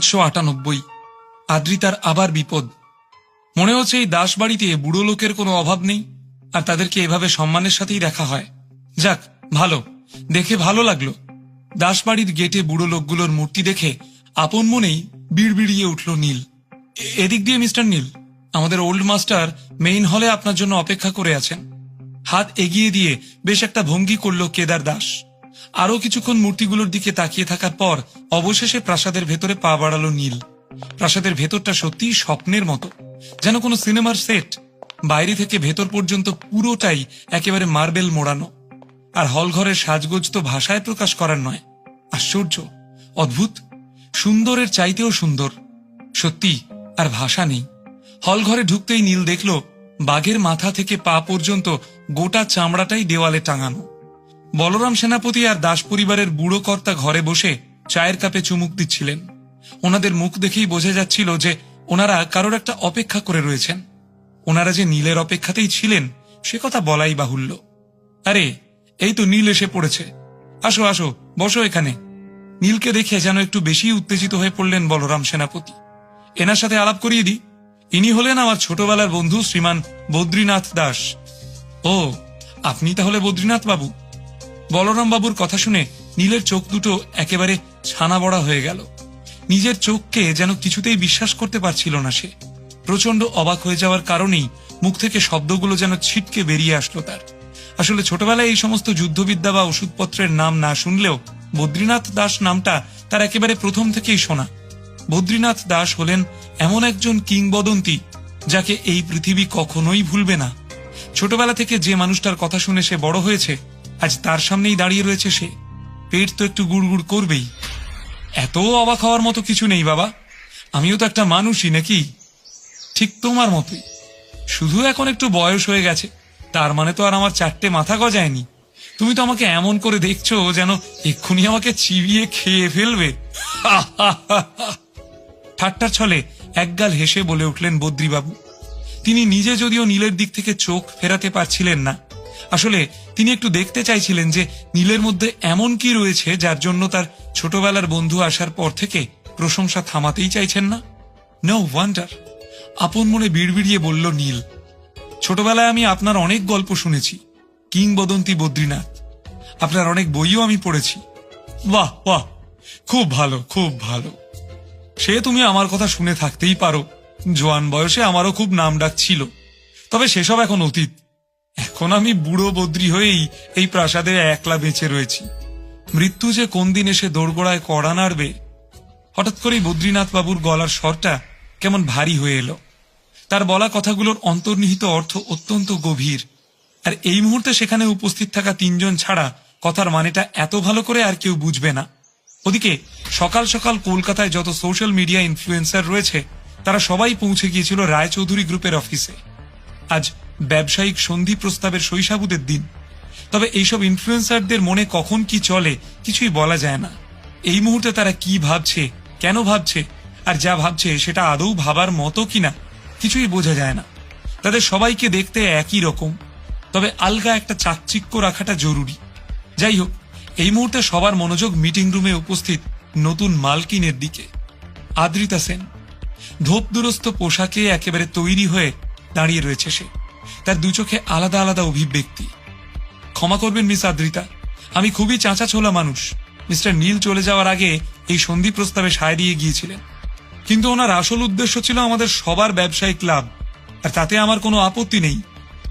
পাঁচশো আটানব্বই। আদ্রিতার আবার বিপদ। মনে হচ্ছে এই দাস বাড়িতে বুড়ো লোকের কোনো অভাব নেই, আর তাদেরকে এভাবে সম্মানের সাথেই দেখা হয়। যাক, ভালো। দেখে ভালো লাগল। দাসবাড়ির গেটে বুড়ো লোকগুলোর মূর্তি দেখে আপন মনেই বিড়বিড়িয়ে উঠল নীল। এদিক দিয়ে মিস্টার নীল, আমাদের ওল্ড মাস্টার মেইন হলে আপনার জন্য অপেক্ষা করে আছেন। হাত এগিয়ে দিয়ে বেশ একটা ভঙ্গি করল কেদার দাস। আরও কিছুক্ষণ মূর্তিগুলোর দিকে তাকিয়ে থাকার পর অবশেষে প্রাসাদের ভেতরে পা বাড়ালো নীল। প্রাসাদের ভেতরটা সত্যিই স্বপ্নের মতো। যেন কোনো সিনেমার সেট। বাইরে থেকে ভেতর পর্যন্ত পুরোটাই একেবারে মার্বেল মোড়ানো। আর হলঘরের সাজগোজ তো ভাষায় প্রকাশ করার নয়। আশ্চর্য। অদ্ভুত। সুন্দরের চাইতেও সুন্দর। সত্যি, আর ভাষা নেই। হলঘরে ঢুকতেই নীল দেখল, বাঘের মাথা থেকে পা পর্যন্ত গোটা চামড়াটাই দেওয়ালে টাঙানো। বলরাম সেনাপতি আর দাস পরিবারের বুড়ো কর্তা ঘরে বসে চায়ের কাপে চুমুক দিচ্ছিলেন। ওনাদের মুখ দেখেই বোঝা যাচ্ছিল যে ওনারা কারোর একটা অপেক্ষা করে রয়েছেন। ওনারা যে নীলের অপেক্ষাতেই ছিলেন, সে কথা বলাই বাহুল্য। আরে, এই তো নীল এসে পড়েছে। আসো আসো, বসো এখানে। নীলকে দেখে যেন একটু বেশি উত্তেজিত হয়ে পড়লেন বলরাম সেনাপতি। এনার সাথে আলাপ করিয়ে দিই। ইনি হলেন আমার ছোটবেলার বন্ধু শ্রীমান বদ্রীনাথ দাস। ও, আপনি তাহলে বদ্রীনাথ বাবু বলরাম বাবুর কথা শুনে নীলের চোখ দুটো একেবারে ছানা বড়া হয়ে গেল। নিজের চোখকে যেন কিছুতেই বিশ্বাস করতে পারছিল না সে। প্রচণ্ড অবাক হয়ে যাওয়ার কারণেই মুখ থেকে শব্দগুলো যেন ছিটকে বেরিয়ে আসলো তার। আসলে ছোটবেলায় এই সমস্ত যুদ্ধবিদ্যা বা ওষুধপত্রের নাম না শুনলেও বদ্রীনাথ দাস নামটা তার একেবারে প্রথম থেকেই শোনা। বদ্রীনাথ দাস হলেন এমন একজন কিংবদন্তি যাকে এই পৃথিবী কখনোই ভুলবে না। ছোটবেলা থেকে যে মানুষটার কথা শুনে সে বড় হয়েছে আজ তার সামনেই দাঁড়িয়ে রয়েছে সে। পেট তো একটু গুড়গুড় করবেই। এত অবাক হওয়ার মতো কিছু নেই, বাবা। আমিও তো একটা মানুষই, নাকি? ঠিক তোমার মতোই। শুধু এখন একটু বয়স হয়ে গেছে। তার মানে তো আর আমার চারটে মাথা গজায়নি। তুমি তো আমাকে এমন করে দেখছ যেন এক্ষুনি আমাকে চিবিয়ে খেয়ে ফেলবে। ঠাট্টার ছলে একগাল হেসে বলে উঠলেন বদ্রীবাবু। তিনি নিজে যদিও নীলের দিক থেকে চোখ ফেরাতে পারছিলেন না। আসলে তিনি একটু দেখতে চাইছিলেন যে নীলের মধ্যে এমন কি রয়েছে যার জন্য তার ছোটবেলার বন্ধু আসার পর থেকে প্রশংসা থামাতেই চাইছেন না? নো ওয়ান্ডার আপন মনে বিড়বিড়িয়ে বলল নীল, ছোটবেলায় আমি আপনার অনেক গল্প শুনেছি। কিংবদন্তি বদ্রীনাথ। আপনার অনেক বইও আমি পড়েছি। বাহ বাহ। খুব ভালো খুব ভালো। সে তুমি আমার কথা শুনে থাকতেই পারো। জোয়ান বয়সে আমারও খুব নাম ডাক ছিল। তবে সেসব এখন অতীত। এখন আমি বুড়ো বদ্রি হয়েই এই প্রাসাদে একলা বেঁচে রয়েছি। মৃত্যু যে কোন দিন এসে দোরগোড়ায় কড়া নাড়বে? হঠাৎ করেই বদ্রীনাথ বাবুর গলার স্বরটা কেমন ভারী হয়ে এলো। তার বলা কথাগুলোর অন্তর্নিহিত অর্থ অত্যন্ত গভীর। আর এই মুহূর্তে সেখানে উপস্থিত থাকা তিনজন ছাড়া কথার মানেটা এত ভালো করে আর কেউ বুঝবে না। ওদিকে সকাল সকাল কলকাতায় যত সোশ্যাল মিডিয়া ইনফ্লুয়েন্সার রয়েছে, তারা সবাই পৌঁছে গিয়েছিল রায়চৌধুরী গ্রুপের অফিসে। আজ ব্যবসায়িক সন্ধি প্রস্তাবের শৈশাবুদের দিন। তবে এইসব ইনফ্লুয়েন্সারদের মনে কখন কি চলে, কিছুই বলা যায় না। এই মুহূর্তে তারা কি ভাবছে, কেন ভাবছে, আর যা ভাবছে সেটা আদৌ ভাবার মতো কিনা, কিছুই বোঝা যায় না। তাদের সবাইকে দেখতে একই রকম। তবে আলগা একটা চাকচিক্য রাখাটা জরুরি। যাই হোক, এই মুহূর্তে সবার মনোযোগ মিটিং রুমে উপস্থিত নতুন মালকিনের দিকে। আদ্রিতা সেন, ধোপদুরস্ত পোশাকে একেবারে তৈরি হয়ে দাঁড়িয়ে রয়েছে সে। তার দু চোখে আলাদা আলাদা অভিব্যক্তি। ক্ষমা করবেন, মিস আদ্রিতা। আমি খুবই চাঁচা ছোলা মানুষ। মিস্টার নীল চলে যাওয়ার আগে এই সন্ধি প্রস্তাবে সায় দিয়ে গিয়েছিলেন। কিন্তু ওনার আসল উদ্দেশ্য ছিল আমাদের সবার ব্যবসায়িক লাভ, আর তাতে আমার কোনো আপত্তি নেই।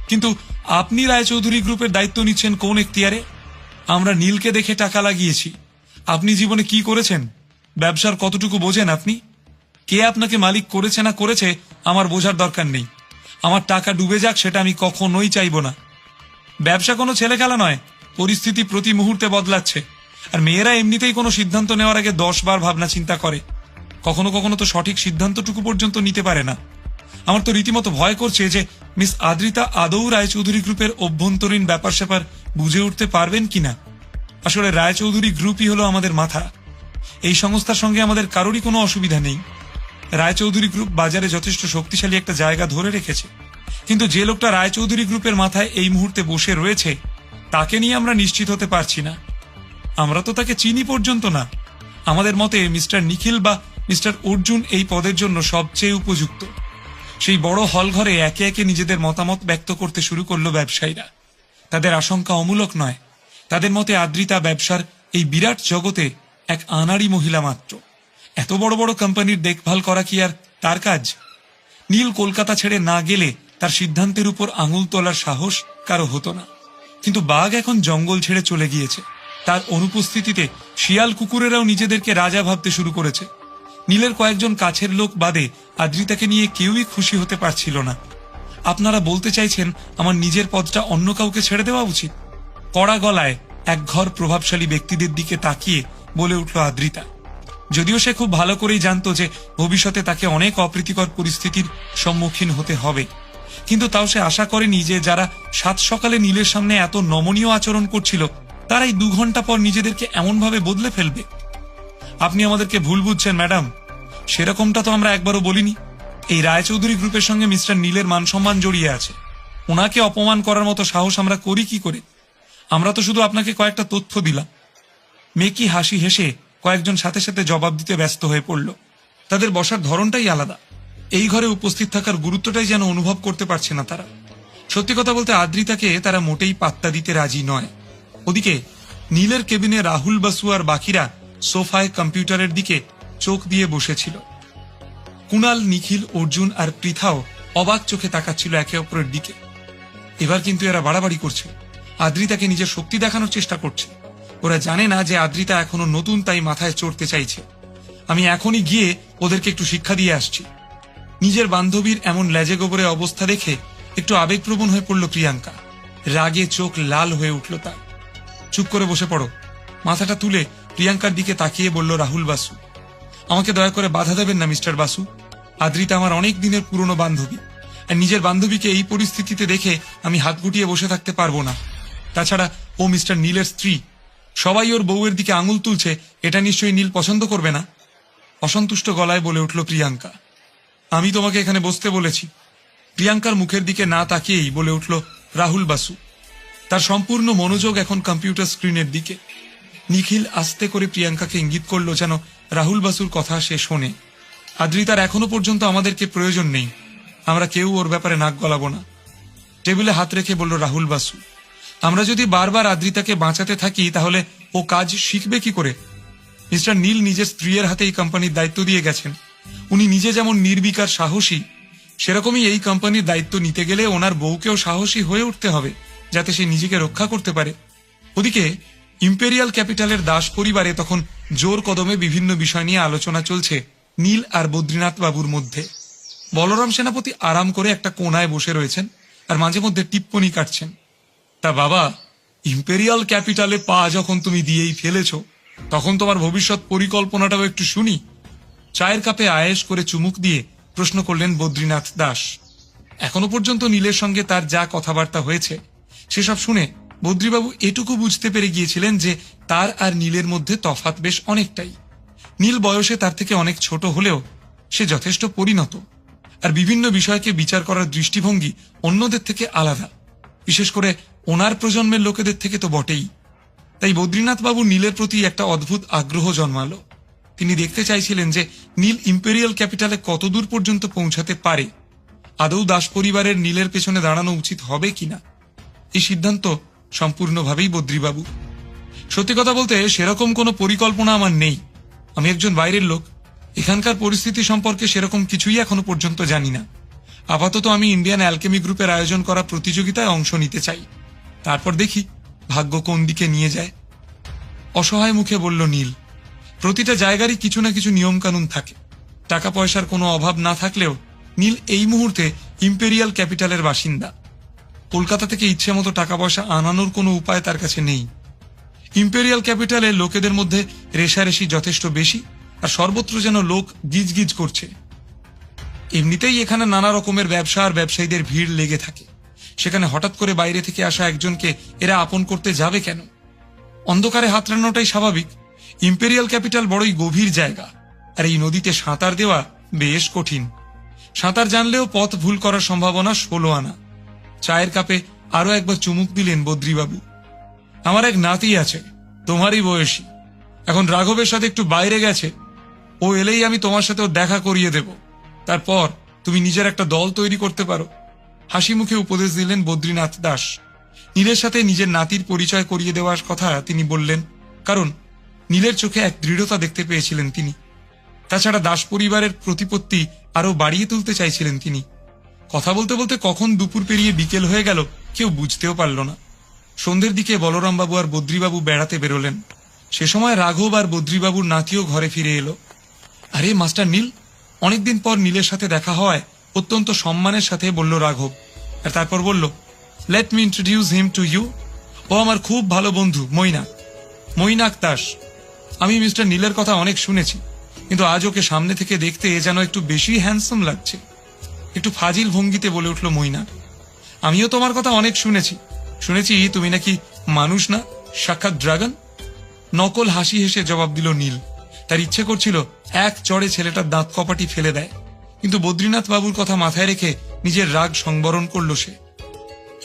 কিন্তু আপনি রায়চৌধুরী গ্রুপের দায়িত্ব নিচ্ছেন কোন এখতিয়ারে? আমরা নীলকে দেখে টাকা লাগিয়েছি। আপনি জীবনে কি করেছেন? ব্যবসার কতটুকু বোঝেন আপনি? কে আপনাকে মালিক করেছে না করেছে, আমার বোঝার দরকার নেই। আমার টাকা ডুবে যাক, সেটা আমি কখনোই চাইব না। ব্যবসা কোনো ছেলে খেলা নয়, পরিস্থিতি প্রতি মুহূর্তে বদলাচ্ছে। আর মেয়েরা এমনিতেই কোনো সিদ্ধান্ত নেওয়ার আগে দশ বার ভাবনা চিন্তা করে। কখনো কখনো তো সঠিক সিদ্ধান্তটুকু পর্যন্ত নিতে পারে না। আমার তো রীতিমতো ভয় করছে যে মিস আদ্রিতা আদৌ রায়চৌধুরী গ্রুপের অভ্যন্তরীণ ব্যাপার স্যাপার বুঝে উঠতে পারবেন কিনা? আসলে রায়চৌধুরী গ্রুপই হলো আমাদের মাথা। এই সংস্থার সঙ্গে আমাদের কারোরই কোনো অসুবিধা নেই। রায়চৌধুরী গ্রুপ বাজারে যথেষ্ট শক্তিশালী একটা জায়গা ধরে রেখেছে। কিন্তু যে লোকটা রায়চৌধুরী গ্রুপের মাথায় এই মুহূর্তে বসে রয়েছে, তাকে নিয়ে আমরা নিশ্চিত হতে পারছি না। আমরা তো তাকে চিনি পর্যন্ত না। আমাদের মতে মিস্টার নিখিল বা মিস্টার অর্জুন এই পদের জন্য সবচেয়ে উপযুক্ত। সেই বড় হল ঘরে একে একে নিজেদের মতামত ব্যক্ত করতে শুরু করল ব্যবসায়ীরা। তাদের আশঙ্কা অমূলক নয়। তাদের মতে আদ্রিতা ব্যবসার এই বিরাট জগতে এক আনাড়ি মহিলা মাত্র। এত বড় বড় কোম্পানির দেখভাল করা কি আর তার কাজ? নীল কলকাতা ছেড়ে না গেলে তার সিদ্ধান্তের উপর আঙুল তোলার সাহস কারও হতো না। কিন্তু বাঘ এখন জঙ্গল ছেড়ে চলে গিয়েছে। তার অনুপস্থিতিতে শিয়াল কুকুরেরাও নিজেদেরকে রাজা ভাবতে শুরু করেছে। নীলের কয়েকজন কাছের লোক বাদে আদ্রিতাকে নিয়ে কেউই খুশি হতে পারছিল না। আপনারা বলতে চাইছেন আমার নিজের পদটা অন্য কাউকে ছেড়ে দেওয়া উচিত? কড়া গলায় এক ঘর প্রভাবশালী ব্যক্তিদের দিকে তাকিয়ে বলে উঠল আদ্রিতা। যদিও সে খুব ভালো করেই জানতো যে ভবিষ্যতে তাকে অনেক অপ্রীতিকর পরিস্থিতির সম্মুখীন হতে হবে। কিন্তু তাও সে আশা করেনি যে যারা সাত সকালে নীলের সামনে এত নমনীয় আচরণ করছিল, তারাই দু ঘণ্টা পর নিজেদেরকে এমনভাবে বদলে ফেলবে। আপনি আমাদেরকে ভুল বুঝছেন, ম্যাডাম। সেরকমটা তো আমরা একবারও বলিনি। এই রায়চৌধুরী গ্রুপের সঙ্গে মিস্টার নীলের মান সম্মান জড়িয়ে আছে। ওনাকে অপমান করার মতো সাহস আমরা করি কি করে? আমরা তো শুধু আপনাকে কয়েকটা তথ্য দিলাম। মেকি হাসি হেসে কয়েকজন সাথে সাথে জবাব দিতে ব্যস্ত হয়ে পড়ল। তাদের বসার ধরনটাই আলাদা। এই ঘরে উপস্থিত থাকার গুরুত্বটাই যেন অনুভব করতে পারছে না তারা। সত্যি কথা বলতে আদ্রিতাকে তারা মোটেই পাত্তা দিতে রাজি নয়। ওদিকে, নীলের কেবিনে রাহুল বাসু আর বাকিরা সোফায় কম্পিউটারের দিকে চোখ দিয়ে বসেছিল। কুণাল, নিখিল, অর্জুন আর পৃথাও অবাক চোখে তাকাচ্ছিল একে অপরের দিকে। এবার কিন্তু এরা বাড়াবাড়ি করছে। আদ্রিতাকে নিজের শক্তি দেখানোর চেষ্টা করছে। ওরা জানে না যে আদ্রিতা এখনও নতুন তাই মাথায় চড়তে চাইছে। আমি এখনই গিয়ে ওদেরকে একটু শিক্ষা দিয়ে আসছি। নিজের বান্ধবীর এমন লেজে গোবরে অবস্থা দেখে একটু আবেগপ্রবণ হয়ে পড়ল প্রিয়াঙ্কা। রাগে চোখ লাল হয়ে উঠল তার। চুপ করে বসে পড়ো। মাথাটা তুলে প্রিয়াঙ্কার দিকে তাকিয়ে বলল রাহুল বাসু। আমাকে দয়া করে বাধা দেবেন না, মিস্টার বাসু। আদ্রিতা আমার অনেক দিনের পুরনো বান্ধবী। আর নিজের বান্ধবীকে এই পরিস্থিতিতে দেখে আমি হাত গুটিয়ে বসে থাকতে পারব না। তাছাড়া ও মিস্টার নীলের স্ত্রী সবাই ওর বউয়ের দিকে আঙুল তুলছে, এটা নিশ্চয়ই নীল পছন্দ করবে না? অসন্তুষ্ট গলায় বলে উঠল প্রিয়াঙ্কা। আমি তোমাকে এখানে বসতে বলেছি। প্রিয়াঙ্কার মুখের দিকে না তাকিয়েই বলে উঠল, রাহুল বাসু। তার সম্পূর্ণ মনোযোগ এখন কম্পিউটার স্ক্রিনের দিকে। নিখিল আস্তে করে প্রিয়াঙ্কাকে ইঙ্গিত করল যেন রাহুল বাসুর কথা সে শোনে। আদ্রিতার এখনও পর্যন্ত আমাদেরকে প্রয়োজন নেই। আমরা কেউ ওর ব্যাপারে নাক গলাবো না। টেবিলে হাত রেখে বলল, রাহুল বাসু। আমরা যদি বারবার আদ্রিতাকে বাঁচাতে থাকি, তাহলে ও কাজ শিখবে কি করে? মিস্টার নীল নিজের স্ত্রীর হাতে এই কোম্পানির দায়িত্ব দিয়ে গেছেন। উনি নিজে যেমন নির্বিকার সাহসী, সেরকমই এই কোম্পানির দায়িত্ব নিতে গেলে ওনার বউকেও সাহসী হয়ে উঠতে হবে, যাতে সে নিজেকে রক্ষা করতে পারে। ওদিকে, ইম্পেরিয়াল ক্যাপিটালের দাস পরিবারে তখন জোর কদমে বিভিন্ন বিষয় নিয়ে আলোচনা চলছে নীল আর বদ্রীনাথ বাবুর মধ্যে। বলরাম সেনাপতি আরাম করে একটা কোনায় বসে রয়েছেন আর মাঝে মধ্যে টিপ্পনি কাটছেন। তা বাবা ইম্পেরিয়াল ক্যাপিটালে পা যখন তুমি দিয়েই ফেলেছ, তখন তোমার ভবিষ্যৎ পরিকল্পনাটাও একটু শুনি। চায়ের কাপে আয়েশ করে চুমুক দিয়ে প্রশ্ন করলেন বদ্রীনাথ দাস। এখনও পর্যন্ত নীলের সঙ্গে তার যা কথাবার্তা হয়েছে, সেসব শুনে বদ্রীবাবু এটুকু বুঝতে পেরে গিয়েছিলেন যে তার আর নীলের মধ্যে তফাৎ বেশ অনেকটাই। নীল বয়সে তার থেকে অনেক ছোট হলেও সে যথেষ্ট পরিণত। আর বিভিন্ন বিষয়কে বিচার করার দৃষ্টিভঙ্গি অন্যদের থেকে আলাদা। বিশেষ করে ওনার প্রজন্মের লোকেদের থেকে তো বটেই। তাই বদ্রীনাথ বাবু নীলের প্রতি একটা অদ্ভুত আগ্রহ জন্মালো। তিনি দেখতে চাইছিলেন যে নীল ইম্পেরিয়াল ক্যাপিটালে কতদূর পর্যন্ত পৌঁছাতে পারে। আদৌ দাস পরিবারের নীলের পেছনে দাঁড়ানো উচিত হবে কিনা? এই সিদ্ধান্ত সম্পূর্ণভাবেই বদ্রীবাবু। সত্যি কথা বলতে সেরকম কোনো পরিকল্পনা আমার নেই। আমি একজন বাইরের লোক। এখানকার পরিস্থিতি সম্পর্কে সেরকম কিছুই এখনও পর্যন্ত জানি না। আপাতত আমি ইন্ডিয়ান অ্যালকেমি গ্রুপের আয়োজন করা প্রতিযোগিতায় অংশ নিতে চাই। তারপর দেখি ভাগ্য কোন দিকে নিয়ে যায়। অসহায় মুখে বলল, নীল, প্রতিটা জায়গারই কিছু না কিছু নিয়মকানুন থাকে। টাকা পয়সার কোনো অভাব না থাকলেও নীল এই মুহূর্তে ইম্পেরিয়াল ক্যাপিটালের বাসিন্দা। কলকাতা থেকে ইচ্ছে মতো টাকা পয়সা আনানোর কোনো উপায় তার কাছে নেই। ইম্পেরিয়াল ক্যাপিটালে লোকেদের মধ্যে রেশারেশি যথেষ্ট বেশি, আর সর্বত্র যেন লোক গিজগিজ করছে। এমনিতেই এখানে নানা রকমের ব্যবসা আর ব্যবসায়ীদের ভিড় লেগে থাকে। সেখানে হঠাৎ করে বাইরে থেকে আসা একজনকে এরা আপন করতে যাবে কেন? অন্ধকারে হাতড়ানোটাই স্বাভাবিক। ইম্পেরিয়াল ক্যাপিটাল বড়ই গভীর জায়গা। আর এই নদীতে সাঁতার দেওয়া বেশ কঠিন। সাঁতার জানলেও পথ ভুল করার সম্ভাবনা ষোলো আনা। চায়ের কাপে আরও একবার চুমুক দিলেন বদ্রীবাবু। আমার এক নাতি আছে, তোমারই বয়সী। এখন রাঘবের সাথে একটু বাইরে গেছে। ও এলেই আমি তোমার সাথেও দেখা করিয়ে দেব। তারপর তুমি নিজের একটা দল তৈরি করতে পারো। হাসি মুখে উপদেশ দিলেন বদ্রীনাথ দাস। নীলের সাথে নিজের নাতির পরিচয় করিয়ে দেওয়ার কথা তিনি বললেন, কারণ নীলের চোখে এক দৃঢ়তা দেখতে পেয়েছিলেন তিনি। তাছাড়া দাস পরিবারের প্রতিপত্তি আরও বাড়িয়ে তুলতে চাইছিলেন তিনি। কথা বলতে বলতে কখন দুপুর পেরিয়ে বিকেল হয়ে গেল, কেউ বুঝতেও পারল না। সন্ধ্যের দিকে বলরামবাবু আর বদ্রীবাবু বেড়াতে বেরোলেন। সে সময় রাঘব আর বদ্রীবাবুর নাতিও ঘরে ফিরে এলো। আরে, মাস্টার নীল, অনেকদিন পর নীলের সাথে দেখা হয়। অত্যন্ত সম্মানের সাথে বলল, রাঘব। আর তারপর বলল let me introduce him to you ও আমার খুব ভালো বন্ধু, মৈনাক। মৈনাক দাস। আমি মিস্টার নীলের কথা অনেক শুনেছি, কিন্তু আজ ওকে সামনে থেকে দেখতে যেন একটু বেশি হ্যান্ডসাম লাগছে। একটু ফাজিল ভঙ্গিতে বলে উঠল, মৈনাক, আমিও তোমার কথা অনেক শুনেছি। শুনেছি তুমি নাকি মানুষ না, সাক্ষাৎ ড্রাগন? নকল হাসি হেসে জবাব দিল নীল। তার ইচ্ছে করছিল, এক চড়ে ছেলেটার দাঁত কপাটি ফেলে দেয়। কিন্তু বদ্রীনাথ বাবুর কথা মাথায় রেখে নিজের রাগ সংবরণ করল সে।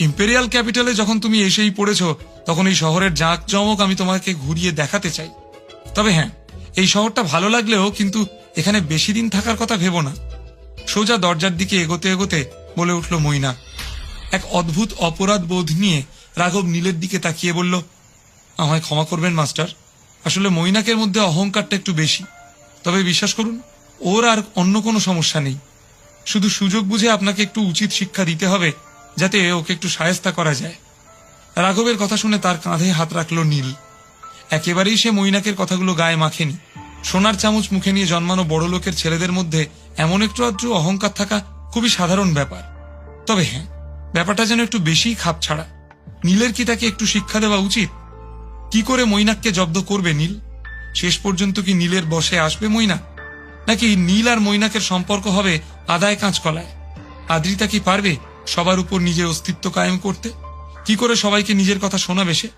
ইম্পেরিয়াল ক্যাপিটালে যখন তুমি এসেই পড়েছ, তখন এই শহরের জাঁক জমক আমি তোমাকে ঘুরিয়ে দেখাতে চাই। তবে হ্যাঁ এই শহরটা ভালো লাগলেও কিন্তু এখানে বেশি দিন থাকার কথা ভেবো না। সোজা দরজার দিকে এগোতে এগোতে বলে উঠল মইনা এক অদ্ভুত অপরাধ বোধ নিয়ে রাঘব নীলের দিকে তাকিয়ে বলল, আমায় ক্ষমা করবেন, মাস্টার। আসলে মৈনাকের মধ্যে অহংকারটা একটু বেশি। তবে বিশ্বাস করুন ওর আর অন্য কোনো সমস্যা নেই। শুধু সুযোগ বুঝে আপনাকে একটু উচিত শিক্ষা দিতে হবে, যাতে ওকে একটু সায়স্তা করা যায়। রাঘবের কথা শুনে তার কাঁধে হাত রাখল নীল। একেবারেই সে মৈনাকের কথাগুলো গায়ে মাখেনি। সোনার চামচ মুখে নিয়ে জন্মানো বড় লোকের ছেলেদের মধ্যে এমন একটু আদ্র অহংকার থাকা খুবই সাধারণ ব্যাপার। তবে হ্যাঁ ব্যাপারটা যেন একটু বেশি খাপ ছাড়া নীলের কি তাকে একটু শিক্ষা দেওয়া উচিত? কি করে মৈনাককে জব্দ করবে নীল? শেষ পর্যন্ত কি নীলের বসে আসবে মৈনাক? নাকি নীল আর মৈনাকের সম্পর্ক হবে আদায় কাঁচকলায়? আদ্রিতা কি পারবে সবার উপর নিজের অস্তিত্ব কায়েম করতে? কি করে সবাইকে নিজের কথা শোনাবে সে?